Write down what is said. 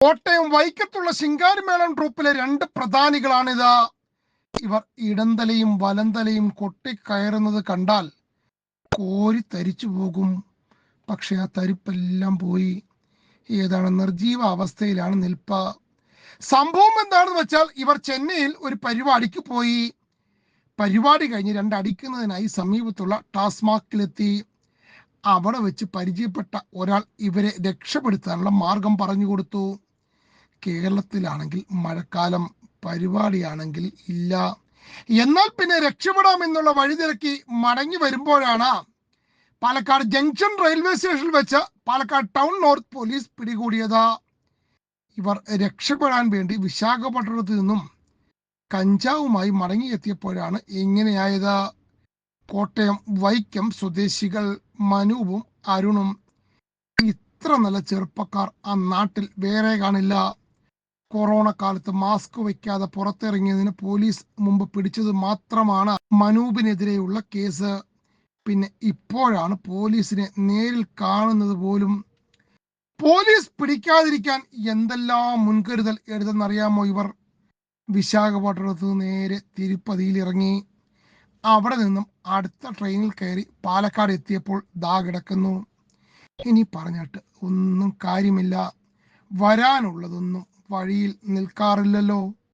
കോട്ടയം വൈക്കത്തുള്ള ശിങ്കാരിമേളം ട്രൂപ്പിലെ രണ്ട് പ്രധാനികളാണിത് ഇവർ ഇടന്തലയും വലന്തലയും കൊട്ടിക്കയറുന്നത് കണ്ടാൽ കോരി തരിച്ചു പോകും. പക്ഷെ ആ തരിപ്പെല്ലാം പോയി. ഏതാണ് നിർജീവ അവസ്ഥയിലാണ് നിൽപ്പ്. സംഭവം എന്താണെന്ന് വെച്ചാൽ ഇവർ ചെന്നൈയിൽ ഒരു പരിപാടിക്ക് പോയി. പരിപാടി കഴിഞ്ഞ് രണ്ടടിക്കുന്നതിനായി സമീപത്തുള്ള ടാസ്മാക്കിലെത്തി. അവിടെ വെച്ച് പരിചയപ്പെട്ട ഒരാൾ ഇവരെ രക്ഷപ്പെടുത്താനുള്ള മാർഗം പറഞ്ഞു കൊടുത്തു. കേരളത്തിലാണെങ്കിൽ മഴക്കാലം പരിപാടിയാണെങ്കിൽ ഇല്ല. എന്നാൽ പിന്നെ രക്ഷപ്പെടാം എന്നുള്ള വഴിതിരക്കി മടങ്ങി വരുമ്പോഴാണ് പാലക്കാട് ജംഗ്ഷൻ റെയിൽവേ സ്റ്റേഷനിൽ വെച്ച് പാലക്കാട് ടൗൺ നോർത്ത് പോലീസ് പിടികൂടിയത്. ഇവർ രക്ഷപ്പെടാൻ വേണ്ടി വിശാഖപട്ടണത്ത് നിന്നും കഞ്ചാവുമായി മടങ്ങിയെത്തിയപ്പോഴാണ് ഇങ്ങനെയായത് കോട്ടയം വൈക്കം സ്വദേശികൾ മനുവും അരുണും ഇത്ര നല്ല ചെറുപ്പക്കാർ ആ നാട്ടിൽ വേറെ കാണില്ല. കൊറോണ കാലത്ത് മാസ്ക് വയ്ക്കാതെ പുറത്തിറങ്ങിയതിന് പോലീസ് മുമ്പ് പിടിച്ചത് മാത്രമാണ് മനൂപിനെതിരെയുള്ള കേസ്. പിന്നെ ഇപ്പോഴാണ് പോലീസിനെ നേരിൽ കാണുന്നത് പോലും. പോലീസ് പിടിക്കാതിരിക്കാൻ എന്തെല്ലാം മുൻകരുതൽ എടുത്തെന്നറിയാമോ ഇവർ? വിശാഖപട്ടണത്ത് നേരെ തിരുപ്പതിയിൽ ഇറങ്ങി. അവിടെ നിന്നും അടുത്ത ട്രെയിനിൽ കയറി പാലക്കാട് എത്തിയപ്പോൾ ദാ കിടക്കുന്നു. ഇനി പറഞ്ഞിട്ട് ഒന്നും കാര്യമില്ല. വരാനുള്ളതൊന്നും വഴിയിൽ നിൽക്കാറില്ലല്ലോ.